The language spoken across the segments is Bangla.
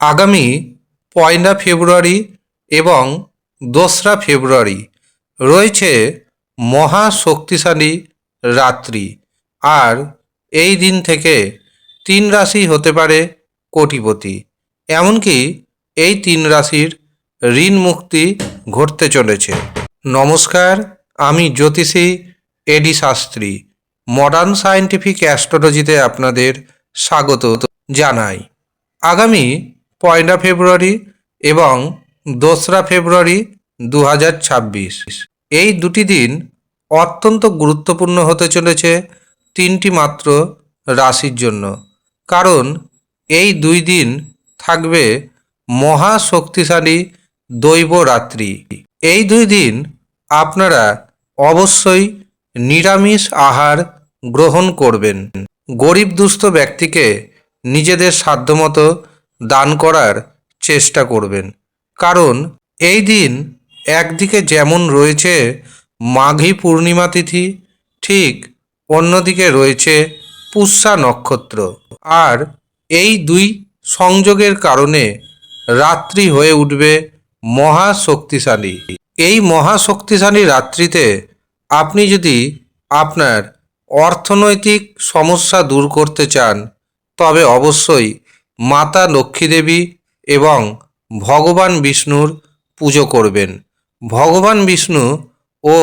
আগামী পয়লা ফেব্রুয়ারি এবং দোসরা ফেব্রুয়ারি রয়েছে মহা শক্তিশালী রাত্রি। আর এই দিন থেকে তিন রাশি হতে পারে কোটিপতি। এমনকি এই তিন রাশির ঋণ মুক্তি ঘটতে চলেছে। নমস্কার, আমি জ্যোতিষী এডি শাস্ত্রী। মডার্ন সায়েন্টিফিক অ্যাস্ট্রোলজিতে আপনাদের স্বাগত জানাই। আগামী পয়লা ফেব্রুয়ারি এবং দোসরা ফেব্রুয়ারি দু হাজার ছাব্বিশ। এই দুটি দিন অত্যন্ত গুরুত্বপূর্ণ হতে চলেছে তিনটি মাত্র রাশির জন্য। কারণ এই দুই দিন থাকবে মহা শক্তিশালী দৈব রাত্রি। এই দুই দিন আপনারা অবশ্যই নিরামিষ আহার গ্রহণ করবেন। গরিব দুস্থ ব্যক্তিকে নিজেদের সাধ্যমতো দান করার চেষ্টা করবেন। কারণ এই দিন একদিকে যেমন রয়েছে মাঘী পূর্ণিমা তিথি, ঠিক অন্যদিকে রয়েছে পুষ্যা নক্ষত্র। আর এই দুই সংযোগের কারণে রাত্রি হয়ে উঠবে মহা শক্তিশালী এই মহা শক্তিশালী রাত্রিতে আপনি যদি আপনার অর্থনৈতিক সমস্যা দূর করতে চান, তবে অবশ্যই মাতা লক্ষ্মী দেবী এবং ভগবান বিষ্ণুর পুজো করবেন। ভগবান বিষ্ণু ও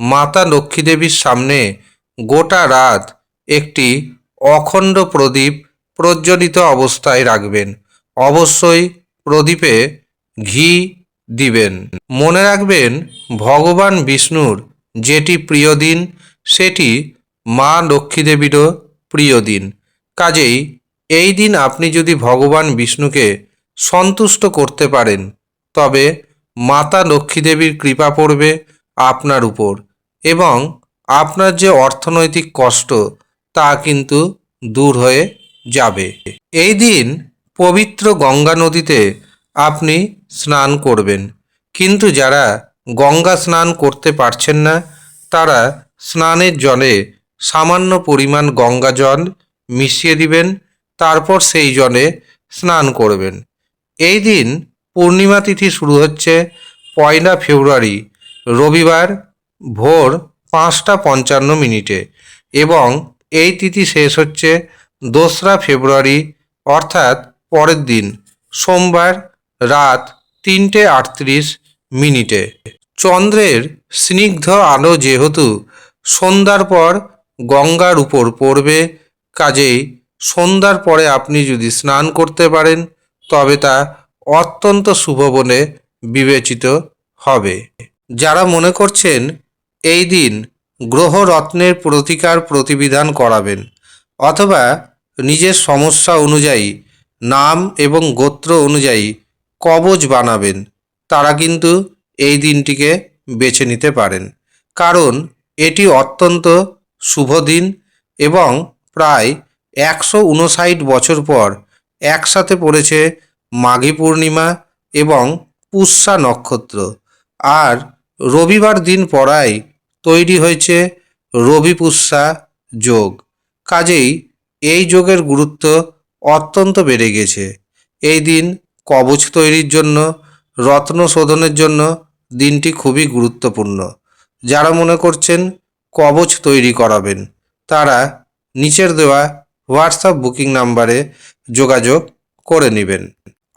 মাতা লক্ষ্মী দেবীর সামনে গোটা রাত একটি অখণ্ড প্রদীপ প্রজ্বলিত অবস্থায় রাখবেন। অবশ্যই প্রদীপে ঘি দিবেন। মনে রাখবেন, ভগবান বিষ্ণুর যেটি প্রিয় দিন, সেটি মা লক্ষ্মী দেবীরও প্রিয় দিন। কাজেই এই দিন আপনি যদি ভগবান বিষ্ণুকে সন্তুষ্ট করতে পারেন, তবে মাতা লক্ষ্মী দেবীর কৃপা পড়বে আপনার উপর এবং আপনার যে অর্থনৈতিক কষ্ট তা কিন্তু দূর হয়ে যাবে। এই দিন পবিত্র গঙ্গা নদীতে আপনি স্নান করবেন। কিন্তু যারা গঙ্গা স্নান করতে পারছেন না, তারা স্নানের জলে সামান্য পরিমাণ গঙ্গা জল মিশিয়ে দিবেন তারপর সেই জলে স্নান করবেন। এই দিন পূর্ণিমা তিথি শুরু হচ্ছে পয়লা ফেব্রুয়ারি, রবিবার ভোর পাঁচটা পঞ্চান্ন মিনিটে এবং এই তিথি শেষ হচ্ছে দোসরা ফেব্রুয়ারি, অর্থাৎ পরের দিন, সোমবার রাত তিনটে আটত্রিশ মিনিটে। চন্দ্রের স্নিগ্ধ আলো যেহেতু সন্ধ্যার পর গঙ্গার উপর পড়বে, কাজেই সন্ধ্যার পরে আপনি যদি স্নান করতে পারেন, তবে তা অত্যন্ত শুভ বলে বিবেচিত হবে। যারা মনে করছেন, এই দিন গ্রহ রত্নের প্রতিকার প্রতিবিধান করাবেন, অথবা নিজের সমস্যা অনুযায়ী, নাম এবং গোত্র অনুযায়ী কবচ বানাবেন, তারা কিন্তু এই দিনটিকে বেছে নিতে পারেন। কারণ এটি অত্যন্ত শুভ দিন এবং প্রায় একশো উনষাট বছর পর একসাথে পড়েছে মাঘী পূর্ণিমা এবং পুষ্যা নক্ষত্র। আর রবিবার দিন পড়ায় তৈরি হয়েছে রবি পুষ্যা যোগ। কাজেই এই যোগের গুরুত্ব অত্যন্ত বেড়ে গেছে। এই দিন কবচ তৈরির জন্য, রত্ন শোধনের জন্য দিনটি খুবই গুরুত্বপূর্ণ। যারা মনে করছেন কবচ তৈরি করাবেন, তারা নিচের দেওয়া হোয়াটসঅ্যাপ বুকিং নাম্বারে যোগাযোগ করে নেবেন।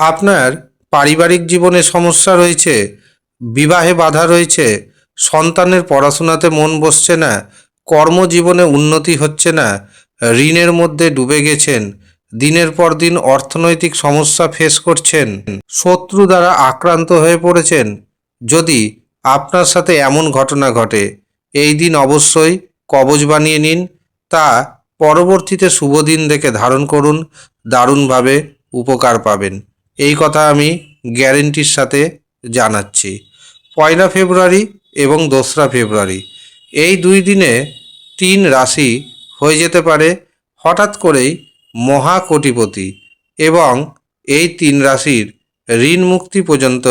আপনার পারিবারিক জীবনে সমস্যা রয়েছে, বিবাহে বাধা রয়েছে, সন্তানের পড়াশোনাতে মন বসছে না, কর্মজীবনে উন্নতি হচ্ছে না, ঋণের মধ্যে ডুবে গেছেন, দিনের পর দিন অর্থনৈতিক সমস্যা ফেস করছেন, শত্রু দ্বারা আক্রান্ত হয়ে পড়েছেন, যদি আপনার সাথে এমন ঘটনা ঘটে, এই দিন অবশ্যই কবচ বানিয়ে নিন, তা পরবর্তীতে শুভ দিন দেখে ধারণ করুন, দারুণভাবে উপকার পাবেন। এই কথা আমি গ্যারেন্টির সাথে জানাচ্ছি। পয়লা ফেব্রুয়ারি এবং দোসরা ফেব্রুয়ারি। এই দুই দিনে তিন রাশি হয়ে যেতে পারে, হঠাৎ করেই মহাকোটিপতি এবং এই তিন রাশির ঋণ মুক্তি পর্যন্ত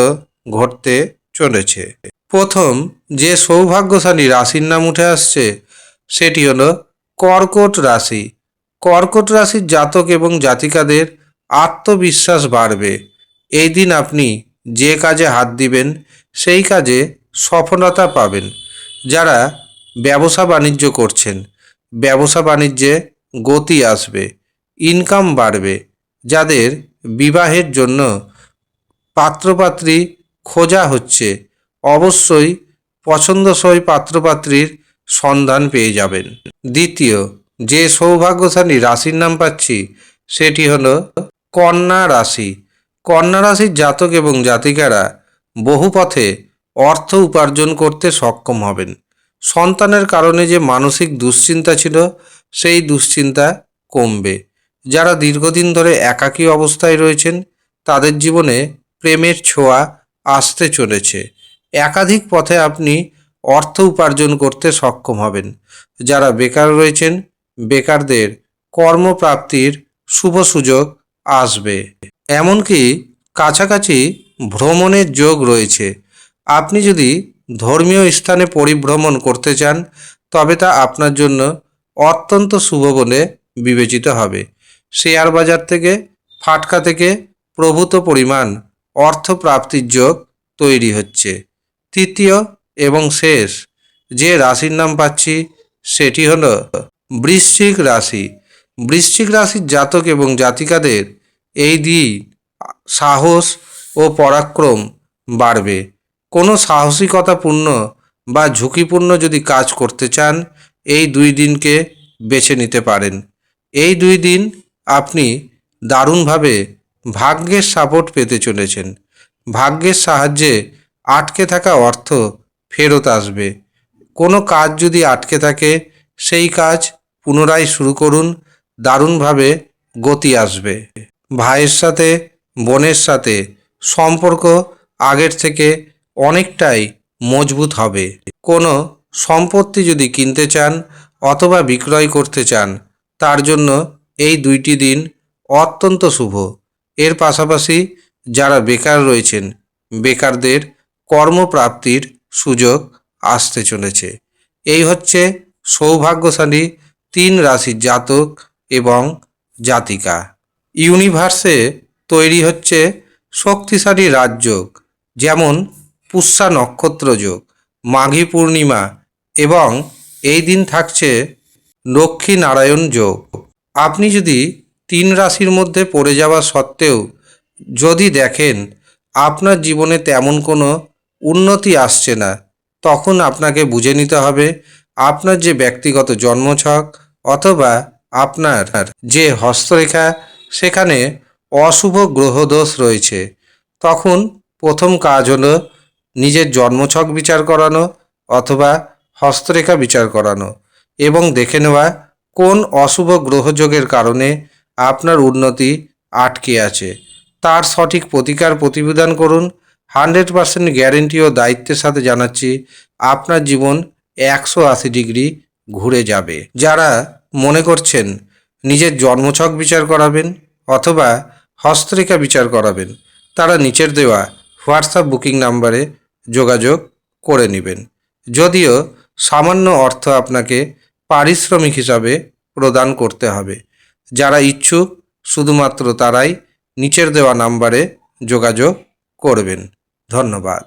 ঘটতে চলেছে। প্রথম যে সৌভাগ্যশালী রাশির নাম উঠে আসছে, সেটি হলো কর্কট রাশি। কর্কট রাশির জাতক এবং জাতিকাদের আত্মবিশ্বাস বাড়বে। এই দিন আপনি যে কাজে হাত দিবেন, সেই কাজে সফলতা পাবেন। যারা ব্যবসা বাণিজ্য করছেন, ব্যবসা বাণিজ্যে গতি আসবে ইনকাম বাড়বে। যাদের বিবাহের জন্য পাত্রপাত্রী খোঁজা হচ্ছে, অবশ্যই পছন্দসই পাত্রপাত্রীর সন্ধান পেয়ে যাবেন। দ্বিতীয়, যে সৌভাগ্যশালী রাশির নাম পাচ্ছি, সেটি হলো কন্যা রাশি। কন্যা রাশির জাতক এবং জাতিকারা বহু পথে অর্থ উপার্জন করতে সক্ষম হবেন। সন্তানের কারণে যে মানসিক দুশ্চিন্তা ছিল, সেই দুশ্চিন্তা কমবে। যারা দীর্ঘদিন ধরে একাকী অবস্থায় রয়েছেন, তাদের জীবনে প্রেমের ছোঁয়া আসতে চলেছে। একাধিক পথে আপনি অর্থ উপার্জন করতে সক্ষম হবেন। যারা বেকার রয়েছেন, বেকারদের কর্মপ্রাপ্তির শুভ সুযোগ আসবে। এমনকি কাছাকাছি ভ্রমণের যোগ রয়েছে। আপনি যদি ধর্মীয় স্থানে পরিভ্রমণ করতে চান, তবে তা আপনার জন্য অত্যন্ত শুভ বলে বিবেচিত হবে। শেয়ার বাজার থেকে, ফাটকা থেকে প্রভূত পরিমাণ অর্থ প্রাপ্তির যোগ তৈরি হচ্ছে। তৃতীয় এবং শেষ। যে রাশির নাম পাচ্ছি, সেটি হল বৃশ্চিক রাশি। বৃশ্চিক রাশির জাতক এবং জাতিকাদের এই দিন সাহস ও পরাক্রম বাড়বে। কোনো সাহসিকতাপূর্ণ বা ঝুঁকিপূর্ণ যদি কাজ করতে চান, এই দুই দিনকে বেছে নিতে পারেন। এই দুই দিন আপনি দারুণভাবে ভাগ্যের সাপোর্ট পেতে চলেছেন। ভাগ্যের সাহায্যে আটকে থাকা অর্থ ফেরত আসবে। কোনো কাজ যদি আটকে থাকে, সেই কাজ পুনরায় শুরু করুন, দারুণভাবে গতি আসবে। ভাইয়ের সাথে, বোনের সাথে সম্পর্ক আগের থেকে অনেকটাই মজবুত হবে। কোনো সম্পত্তি যদি কিনতে চান অথবা বিক্রয় করতে চান, তার জন্য এই দুইটি দিন অত্যন্ত শুভ। এর পাশাপাশি যারা বেকার রয়েছেন, বেকারদের কর্মপ্রাপ্তির সুযোগ আসতে চলেছে। এই হচ্ছে সৌভাগ্যশালী তিন রাশির জাতক এবং জাতিকা। ইউনিভার্সে তৈরি হচ্ছে শক্তিশালী রাজযোগ, যেমন পুষ্যা নক্ষত্র যোগ, মাঘী পূর্ণিমা এবং এই দিন থাকছে লক্ষ্মী নারায়ণ যোগ। আপনি যদি তিন রাশির মধ্যে পড়ে যাওয়া সত্ত্বেও যদি দেখেন আপনার জীবনে তেমন কোনো উন্নতি আসছে না। তখন আপনাকে বুঝে নিতে হবে, আপনার যে ব্যক্তিগত জন্মছক অথবা আপনার যে হস্তরেখা, সেখানে অশুভ গ্রহদোষ রয়েছে। তখন প্রথম কাজ হলো নিজের জন্মছক বিচার করানো অথবা হস্তরেখা বিচার করানো এবং দেখে নেওয়া কোন অশুভ গ্রহযোগের কারণে আপনার উন্নতি আটকে আছে। তার সঠিক প্রতিকার প্রতিবিধান করুন হান্ড্রেড পার্সেন্ট গ্যারেন্টি ও দায়িত্বের সাথে জানাচ্ছি, আপনার জীবন একশো আশি ডিগ্রি ঘুরে যাবে। যারা মনে করছেন নিজের জন্মছক বিচার করাবেন অথবা হস্তরেখা বিচার করাবেন, তারা নিচের দেওয়া হোয়াটসঅ্যাপ বুকিং নাম্বারে যোগাযোগ করে নেবেন। যদিও সামান্য অর্থ আপনাকে পারিশ্রমিক হিসাবে প্রদান করতে হবে। যারা ইচ্ছুক, শুধুমাত্র তারাই নিচের দেওয়া নাম্বারে যোগাযোগ করবেন। ধন্যবাদ।